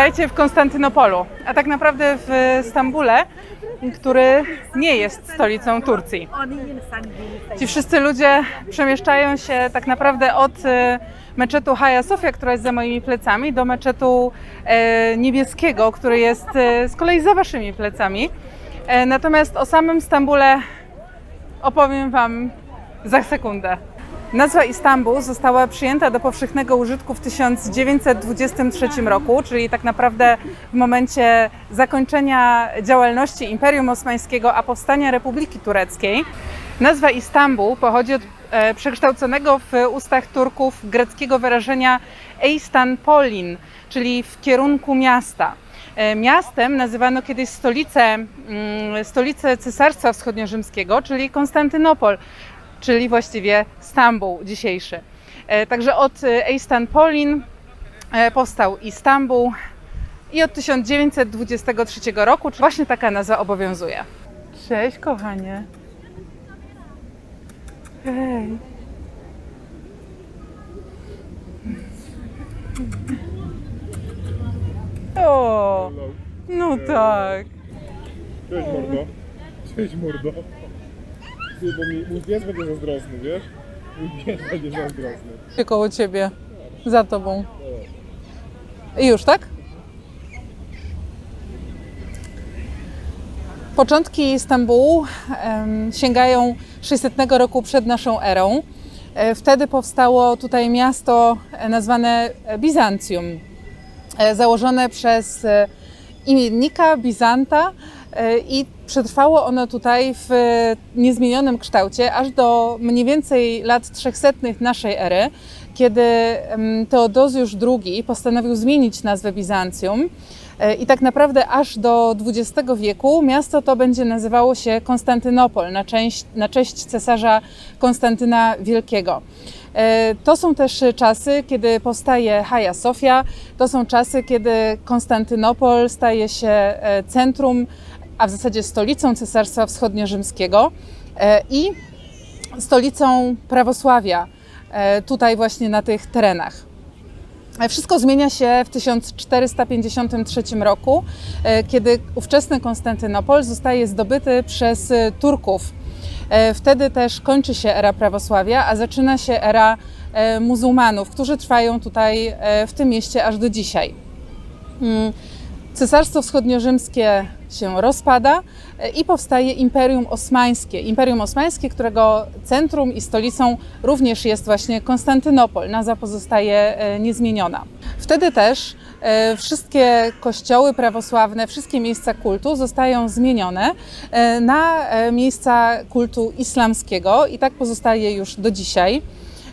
Witajcie w Konstantynopolu, a tak naprawdę w Stambule, który nie jest stolicą Turcji. Ci wszyscy ludzie przemieszczają się tak naprawdę od e, meczetu Hagia Sofia, która jest za moimi plecami, do meczetu e, niebieskiego, który jest e, z kolei za waszymi plecami. Natomiast o samym Stambule opowiem Wam za sekundę. Nazwa Istanbul została przyjęta do powszechnego użytku w 1923 roku, czyli tak naprawdę w momencie zakończenia działalności Imperium Osmańskiego, a powstania Republiki Tureckiej. Nazwa Istanbul pochodzi od e, przekształconego w ustach Turków greckiego wyrażenia Eistan Polin, czyli w kierunku miasta. E, Miastem nazywano kiedyś stolicę, mm, stolicę Cesarstwa Wschodniorzymskiego, czyli Konstantynopol, czyli właściwie Stambuł dzisiejszy. E, Także od e, Eistanpolin e, powstał Istanbul i od 1923 roku właśnie taka nazwa obowiązuje. Cześć kochanie. Hej. O, no tak. Cześć mordo. Cześć mordo. Ty, bo mi, mój pies będzie zazdrosny, wiesz? Mój pies będzie zazdrosny. koło ciebie, za tobą. I już, tak? Początki Stambułu sięgają 600 roku przed naszą erą. E, Wtedy powstało tutaj miasto e, nazwane Bizancjum, e, założone przez imiennika Bizanta i przetrwało ono tutaj w e, niezmienionym kształcie aż do mniej więcej lat 300 naszej ery, kiedy Teodozjusz II postanowił zmienić nazwę Bizancjum. E, I tak naprawdę aż do XX wieku miasto to będzie nazywało się Konstantynopol na, część, na cześć cesarza Konstantyna Wielkiego. E, To są też czasy, kiedy powstaje Hagia Sofia, to są czasy, kiedy Konstantynopol staje się centrum, a w zasadzie stolicą Cesarstwa Wschodniorzymskiego e, i stolicą prawosławia e, tutaj właśnie na tych terenach. E, Wszystko zmienia się w 1453 roku, kiedy ówczesny Konstantynopol zostaje zdobyty przez Turków. Wtedy też kończy się era prawosławia, a zaczyna się era muzułmanów, którzy trwają tutaj w tym mieście aż do dzisiaj. Mm, Cesarstwo Wschodniorzymskie się rozpada e, i powstaje Imperium Osmańskie. Imperium Osmańskie, którego centrum i stolicą również jest właśnie Konstantynopol. Nazwa pozostaje e, niezmieniona. Wtedy też e, wszystkie kościoły prawosławne, wszystkie miejsca kultu zostają zmienione na miejsca kultu islamskiego i tak pozostaje już do dzisiaj.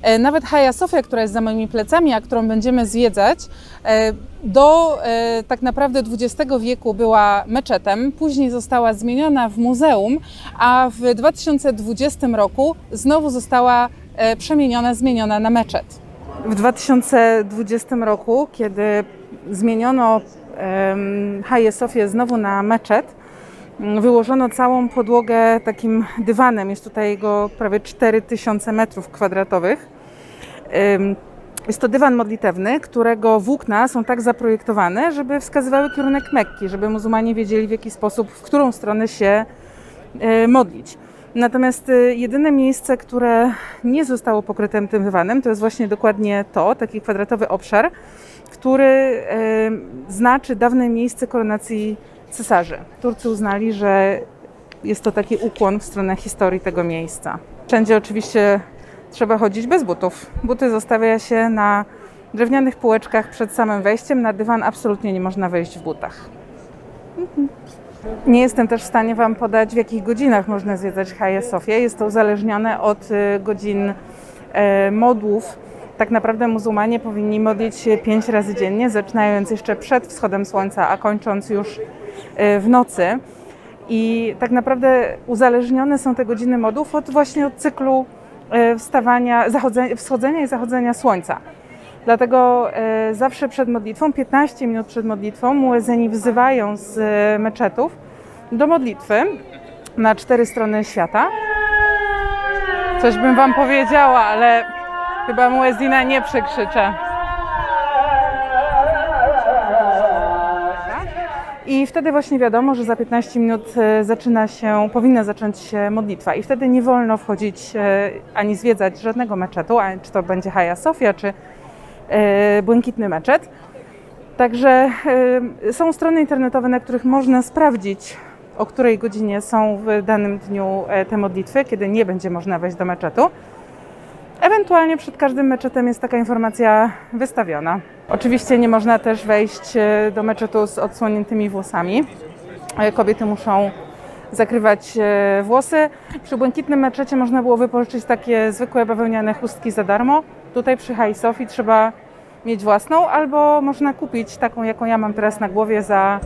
E, Nawet Hagia Sofia, która jest za moimi plecami, a którą będziemy zwiedzać, e, do e, tak naprawdę XX wieku była meczetem, później została zmieniona w muzeum, a w 2020 roku znowu została przemieniona, zmieniona na meczet. W 2020 roku, kiedy zmieniono em, Hagię Sofię znowu na meczet, wyłożono całą podłogę takim dywanem. Jest tutaj jego prawie 4000 metrów kwadratowych. Jest to dywan modlitewny, którego włókna są tak zaprojektowane, żeby wskazywały kierunek Mekki, żeby muzułmanie wiedzieli w jaki sposób, w którą stronę się e, modlić. Natomiast e, jedyne miejsce, które nie zostało pokryte tym dywanem, to jest właśnie dokładnie to, taki kwadratowy obszar, który e, znaczy dawne miejsce koronacji cesarzy. Turcy uznali, że jest to taki ukłon w stronę historii tego miejsca. Wszędzie oczywiście trzeba chodzić bez butów. Buty zostawia się na drewnianych półeczkach przed samym wejściem. Na dywan absolutnie nie można wejść w butach. Nie jestem też w stanie Wam podać, w jakich godzinach można zwiedzać Hagia Sofię. Jest to uzależnione od y, godzin e, modłów. Tak naprawdę muzułmanie powinni modlić się pięć razy dziennie, zaczynając jeszcze przed wschodem słońca, a kończąc już e, w nocy. I tak naprawdę uzależnione są te godziny modłów od właśnie od cyklu e, wstawania, wschodzenia i zachodzenia słońca. Dlatego e, zawsze przed modlitwą, 15 minut przed modlitwą, muezeni wzywają z meczetów do modlitwy na cztery strony świata. Coś bym wam powiedziała, ale chyba muezina nie przekrzyczę. I wtedy właśnie wiadomo, że za 15 minut e, zaczyna się, powinna zacząć się modlitwa. I wtedy nie wolno wchodzić e, ani zwiedzać żadnego meczetu, czy to będzie Hagia Sofia, czy e, Błękitny Meczet. Także są strony internetowe, na których można sprawdzić, o której godzinie są w danym dniu te modlitwy, kiedy nie będzie można wejść do meczetu. Ewentualnie przed każdym meczetem jest taka informacja wystawiona. Oczywiście nie można też wejść e, do meczetu z odsłoniętymi włosami. E, Kobiety muszą zakrywać e, włosy. Przy błękitnym meczecie można było wypożyczyć takie zwykłe bawełniane chustki za darmo. Tutaj przy High Sofii trzeba mieć własną, albo można kupić taką, jaką ja mam teraz na głowie za,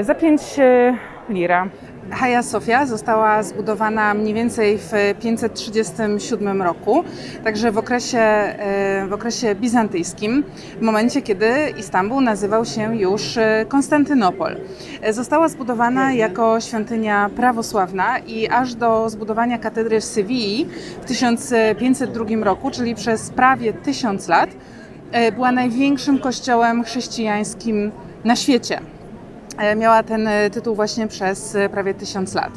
za 5 lira. Hagia Sofia została zbudowana mniej więcej w 537 roku, także w okresie, e, w okresie bizantyjskim, w momencie kiedy Istanbul nazywał się już e, Konstantynopol. E, Została zbudowana jako świątynia prawosławna i aż do zbudowania katedry w Sewilli w 1502 roku, czyli przez prawie tysiąc lat, była największym kościołem chrześcijańskim na świecie. E, Miała ten e, tytuł właśnie przez e, prawie tysiąc lat.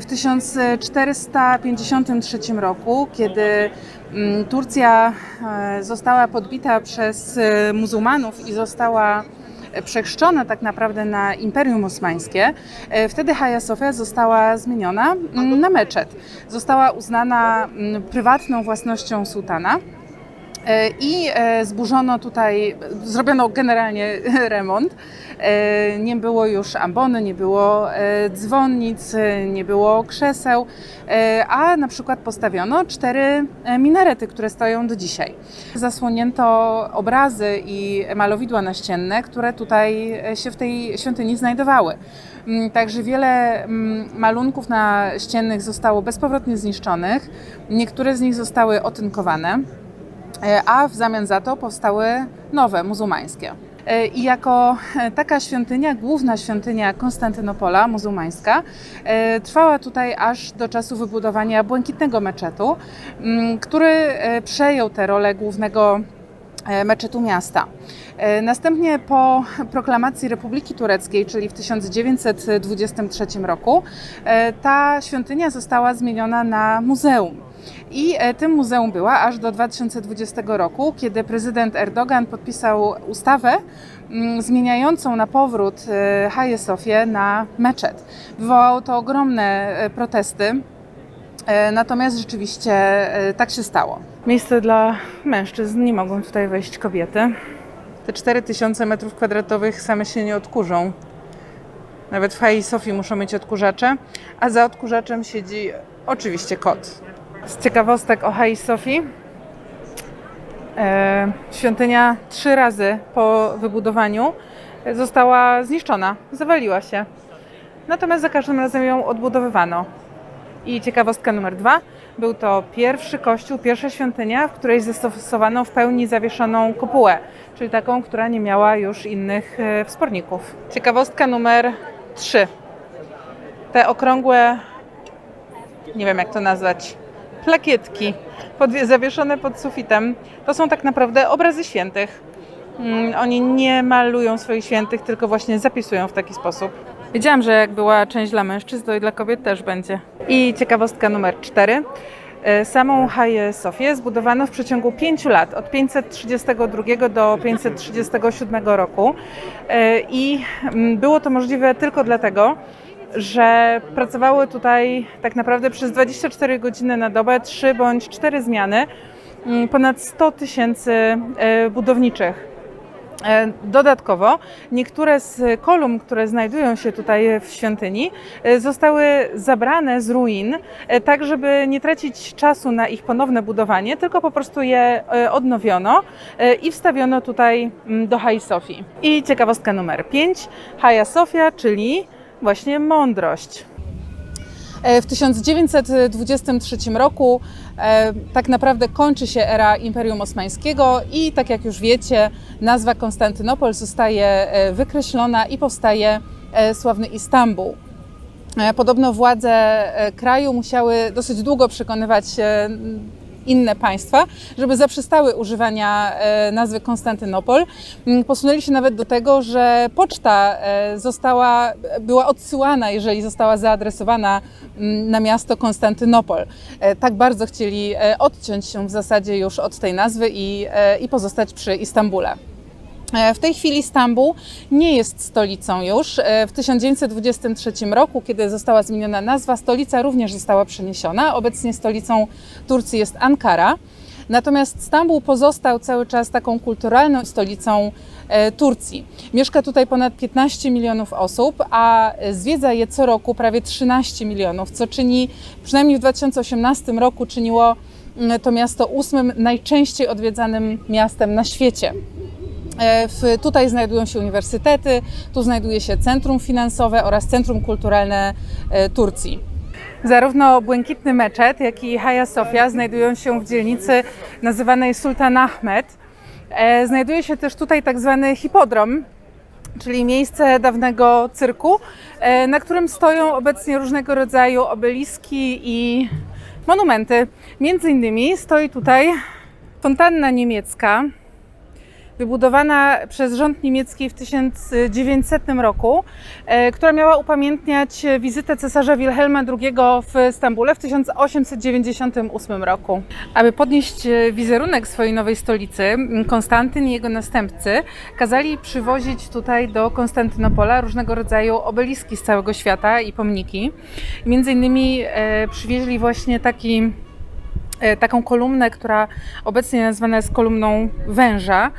W 1453 roku, kiedy mm, Turcja została podbita przez muzułmanów i została przechrzczona tak naprawdę na Imperium Osmańskie, wtedy Hagia Sofia została zmieniona mm, na meczet. Została uznana mm, prywatną własnością sułtana. E, I e, zburzono tutaj, zrobiono generalnie remont. E, Nie było już ambony, nie było dzwonnic, nie było krzeseł, a na przykład postawiono cztery minarety, które stoją do dzisiaj. Zasłonięto obrazy i malowidła naścienne, które tutaj się w tej świątyni znajdowały. Mm, Także wiele mm, malunków naściennych zostało bezpowrotnie zniszczonych, niektóre z nich zostały otynkowane. E, a w zamian za to powstały nowe, muzułmańskie. E, I jako e, taka świątynia, główna świątynia Konstantynopola, muzułmańska, trwała tutaj aż do czasu wybudowania Błękitnego Meczetu, który przejął tę rolę głównego meczetu miasta. E, Następnie po proklamacji Republiki Tureckiej, czyli w 1923 roku, e, ta świątynia została zmieniona na muzeum. I e, tym muzeum była aż do 2020 roku, kiedy prezydent Erdogan podpisał ustawę mm, zmieniającą na powrót e, Hagię Sofię na meczet. Wywołało to ogromne e, protesty, e, natomiast rzeczywiście e, tak się stało. Miejsce dla mężczyzn, nie mogą tutaj wejść kobiety. Te 4000 metrów kwadratowych same się nie odkurzą. Nawet w Hagi Sofii muszą mieć odkurzacze, a za odkurzaczem siedzi oczywiście kot. Z ciekawostek o Hagi Sofii. E, świątynia trzy razy po wybudowaniu została zniszczona, zawaliła się. Natomiast za każdym razem ją odbudowywano. I ciekawostka numer dwa. Był to pierwszy kościół, pierwsza świątynia, w której zastosowano w pełni zawieszoną kopułę, czyli taką, która nie miała już innych e, wsporników. Ciekawostka numer trzy. Te okrągłe, nie wiem jak to nazwać, plakietki pod, zawieszone pod sufitem, to są tak naprawdę obrazy świętych. Mm, Oni nie malują swoich świętych, tylko właśnie zapisują w taki sposób. Wiedziałam, że jak była część dla mężczyzn, to i dla kobiet też będzie. I ciekawostka numer cztery. E, Samą Hagię Sofię zbudowano w przeciągu pięciu lat, od 532 do 537 roku. E, I mm, było to możliwe tylko dlatego, że pracowały tutaj tak naprawdę przez 24 godziny na dobę, 3 bądź 4 zmiany, mm, ponad 100 tysięcy e, budowniczych. E, Dodatkowo niektóre z kolumn, które znajdują się tutaj w świątyni, e, zostały zabrane z ruin, e, tak żeby nie tracić czasu na ich ponowne budowanie, tylko po prostu je odnowiono i wstawiono tutaj mm, do Hagia Sofii. I ciekawostka numer 5, Hagia Sofia, czyli właśnie mądrość. E, W 1923 roku e, tak naprawdę kończy się era Imperium Osmańskiego i tak jak już wiecie, nazwa Konstantynopol zostaje e, wykreślona i powstaje sławny Istanbul. E, Podobno władze kraju musiały dosyć długo przekonywać inne państwa, żeby zaprzestały używania e, nazwy Konstantynopol. Mm, Posunęli się nawet do tego, że poczta e, została, była odsyłana, jeżeli została zaadresowana mm, na miasto Konstantynopol. E, Tak bardzo chcieli odciąć się w zasadzie już od tej nazwy i, i pozostać przy Istambule. E, W tej chwili Stambuł nie jest stolicą już. E, W 1923 roku, kiedy została zmieniona nazwa, stolica również została przeniesiona. Obecnie stolicą Turcji jest Ankara. Natomiast Stambuł pozostał cały czas taką kulturalną stolicą e, Turcji. Mieszka tutaj ponad 15 milionów osób, a zwiedza je co roku prawie 13 milionów, co czyni, przynajmniej w 2018 roku, czyniło mm, to miasto ósmym najczęściej odwiedzanym miastem na świecie. E, W, tutaj znajdują się uniwersytety, tu znajduje się centrum finansowe oraz centrum kulturalne e, Turcji. Zarówno Błękitny Meczet, jak i Hagia Sofia znajdują się w dzielnicy nazywanej Sultan Ahmed. E, Znajduje się też tutaj tak zwany hipodrom, czyli miejsce dawnego cyrku, na którym stoją obecnie różnego rodzaju obeliski i monumenty. Między innymi stoi tutaj fontanna niemiecka, wybudowana przez rząd niemiecki w 1900 roku, e, która miała upamiętniać wizytę cesarza Wilhelma II w Stambule w 1898 roku. Aby podnieść e, wizerunek swojej nowej stolicy, Konstantyn i jego następcy kazali przywozić tutaj do Konstantynopola różnego rodzaju obeliski z całego świata i pomniki. Między innymi e, przywieźli właśnie taki taką kolumnę, która obecnie nazywana jest kolumną węża,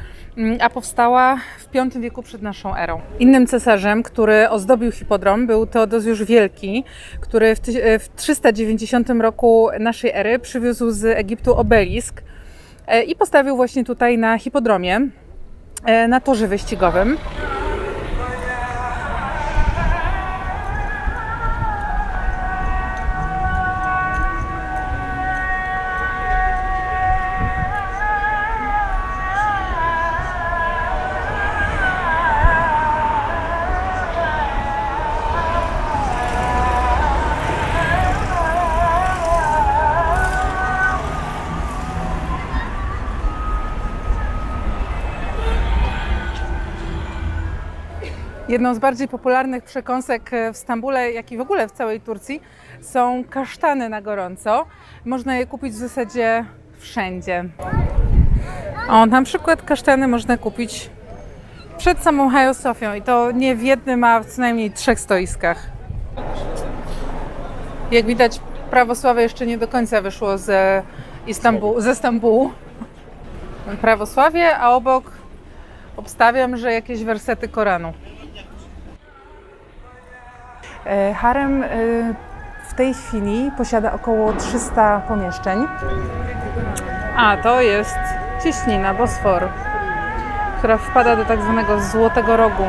a powstała w V wieku przed naszą erą. Innym cesarzem, który ozdobił hipodrom, był Teodozjusz Wielki, który w, e, w 390 roku naszej ery przywiózł z Egiptu obelisk e, i postawił właśnie tutaj na hipodromie, e, na torze wyścigowym. Jedną z bardziej popularnych przekąsek w Stambule, jak i w ogóle w całej Turcji, są kasztany na gorąco. Można je kupić w zasadzie wszędzie. O, na przykład kasztany można kupić przed samą Hagia Sofią i to nie w jednym, a w co najmniej trzech stoiskach. Jak widać, prawosławie jeszcze nie do końca wyszło ze, Istambu- ze Stambułu. Prawosławie, a obok obstawiam, że jakieś wersety Koranu. E, Harem e, w tej chwili posiada około 300 pomieszczeń. A to jest cieśnina Bosforu, która wpada do tak zwanego Złotego Rogu.